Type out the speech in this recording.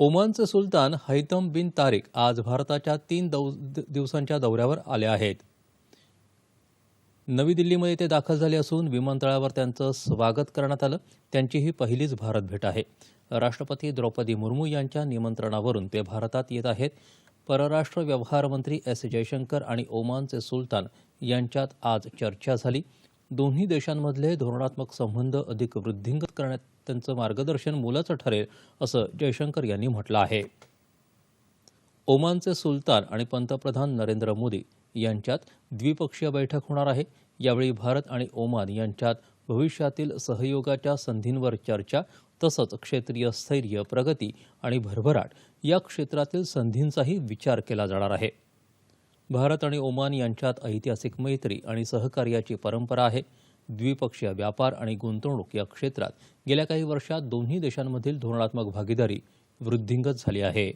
ओमानचे सुलतान Haitham बिन तारिक आज भारताच्या तीन दौ दिवसांच्या दौऱ्यावर आले आहेत. नवी दिल्लीमध्ये ते दाखल झाले असून विमानतळावर त्यांचं स्वागत करण्यात आलं. त्यांची ही पहिलीच भारत भेट आहे. राष्ट्रपती द्रौपदी मुर्मू यांच्या निमंत्रणावरून ते भारतात येत आहेत. परराष्ट्र व्यवहार मंत्री एस जयशंकर आणि ओमानचे सुलतान यांच्यात आज चर्चा झाली. दोन्ही देशांमधले धोरणात्मक संबंध अधिक वृद्धिंगत करण्यात त्यांचं मार्गदर्शन मोलाचं ठरेल असं जयशंकर यांनी म्हटलं आहे. ओमानचे सुलतान आणि पंतप्रधान नरेंद्र मोदी यांच्यात द्विपक्षीय बैठक होणार आहे. यावेळी भारत आणि ओमान यांच्यात भविष्यातील सहयोगाच्या संधींवर चर्चा तसंच क्षेत्रीय स्थैर्य प्रगती आणि भरभराट या क्षेत्रातील संधींचाही विचार केला जाणार आहे. भारत आणि ओमान यांच्यात ऐतिहासिक मैत्री आणि सहकार्याची परंपरा आहे. द्विपक्षीय व्यापार आणि गुंतवणूक या क्षेत्रात गेल्या काही वर्षात दोन्ही देशांमधील धोरणात्मक भागीदारी वृद्धिंगत झाली आहे.